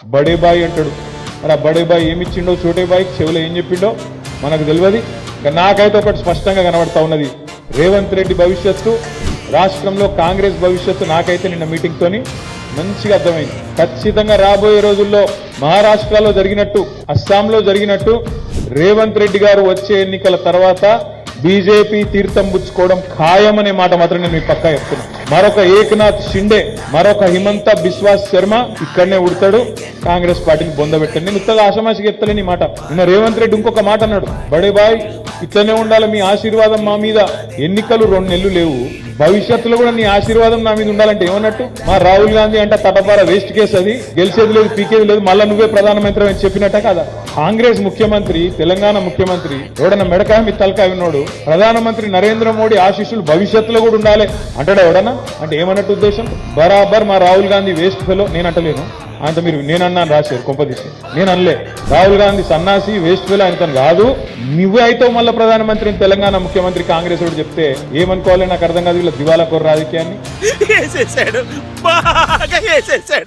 బడే బాయ్ అంటాడు. మరి ఆ బడే బాయ్ ఏమి ఇచ్చిండో చోటే బాయ్ చెవులో ఏం చెప్పిండో మనకు తెలియదు. నాకైతే ఒకటి స్పష్టంగా కనబడతా ఉన్నది. రేవంత్ రెడ్డి భవిష్యత్తు రాష్ట్రంలో కాంగ్రెస్ భవిష్యత్తు నాకైతే నిన్న మీటింగ్తోని మంచిగా అర్థమైంది. ఖచ్చితంగా రాబోయే రోజుల్లో మహారాష్ట్రలో జరిగినట్టు అస్సాంలో జరిగినట్టు రేవంత్ రెడ్డి గారు వచ్చే ఎన్నికల తర్వాత బీజేపీ తీర్థం పుచ్చుకోవడం ఖాయమనే మాట మాత్రం నేను మీకు పక్కా చెప్తున్నా. మరొక ఏకనాథ్ షిండే మరొక హిమంత బిశ్వాస్ శర్మ ఇక్కడనే ఉడతాడు. కాంగ్రెస్ పార్టీని బొందబెట్టాడు నేను ఉత్తగా ఆషమాషికి చెప్తలేని మాట. నిన్న రేవంత్ రెడ్డి ఇంకొక మాట అన్నాడు. బడే బాయ్ ఇట్లనే ఉండాలి మీ ఆశీర్వాదం మా మీద. ఎన్నికలు రెండు నెలలు లేవు. భవిష్యత్తులో కూడా నీ ఆశీర్వాదం నా మీద ఉండాలంటే ఏమన్నట్టు? మా రాహుల్ గాంధీ అంటే తటపార వేస్ట్ కేసు అది. గెలిచేది లేదు పీకేది లేదు. మళ్ళా నువ్వే ప్రధానమంత్రి అని చెప్పినట్ట కదా. కాంగ్రెస్ ముఖ్యమంత్రి తెలంగాణ ముఖ్యమంత్రి ఎవడన్నా మెడకాయ మీ తలకాయ ఉన్నాడు ప్రధానమంత్రి నరేంద్ర మోడీ ఆశీస్సులు భవిష్యత్తులో కూడా ఉండాలి. అంటాడు ఎవడన్నా? అంటే ఏమన్నట్టు ఉద్దేశం? బరాబర్ మా రాహుల్ గాంధీ వేస్ట్ ఫెలో నేను అంటలేను. అంత మీరు నేనన్నాను రాశారు కొంపదీసి నేను అనలే. రాహుల్ గాంధీ సన్నాసి వేస్ట్ ఫెలో ఆయన తను కాదు. నువ్వే అయితే మళ్ళీ ప్రధానమంత్రి తెలంగాణ ముఖ్యమంత్రి కాంగ్రెస్ వాడు చెప్తే ఏమనుకోవాలి? నాకు అర్థం కాదు వీళ్ళ దివాలా కోర రాజకీయాన్ని.